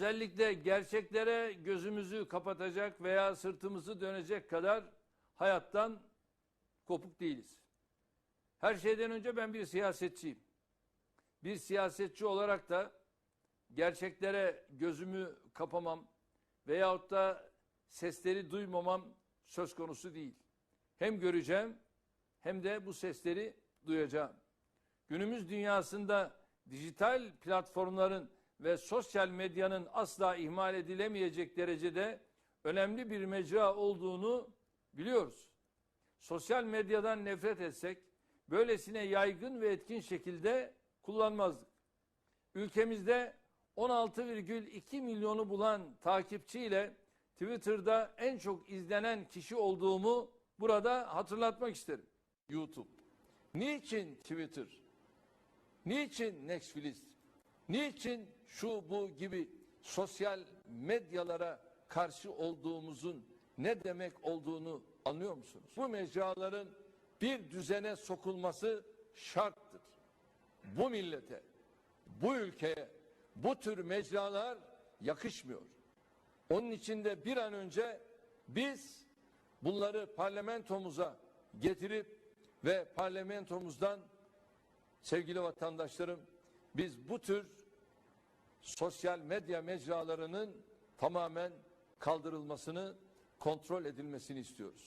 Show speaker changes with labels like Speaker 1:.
Speaker 1: Özellikle gerçeklere gözümüzü kapatacak veya sırtımızı dönecek kadar hayattan kopuk değiliz. Her şeyden önce ben bir siyasetçiyim. Bir siyasetçi olarak da gerçeklere gözümü kapamam veyahut da sesleri duymamam söz konusu değil. Hem göreceğim hem de bu sesleri duyacağım. Günümüz dünyasında dijital platformların ve sosyal medyanın asla ihmal edilemeyecek derecede önemli bir mecra olduğunu biliyoruz. Sosyal medyadan nefret etsek böylesine yaygın ve etkin şekilde kullanmazdık. Ülkemizde 16,2 milyonu bulan takipçiyle Twitter'da en çok izlenen kişi olduğumu burada hatırlatmak isterim. YouTube. Niçin Twitter? Niçin Netflix? Niçin şu bu gibi sosyal medyalara karşı olduğumuzun ne demek olduğunu anlıyor musunuz? Bu mecraların bir düzene sokulması şarttır. Bu millete, bu ülkeye bu tür mecralar yakışmıyor. Onun için de bir an önce biz bunları parlamentomuza getirip ve parlamentomuzdan sevgili vatandaşlarım biz bu tür sosyal medya mecralarının tamamen kaldırılmasını, kontrol edilmesini istiyoruz.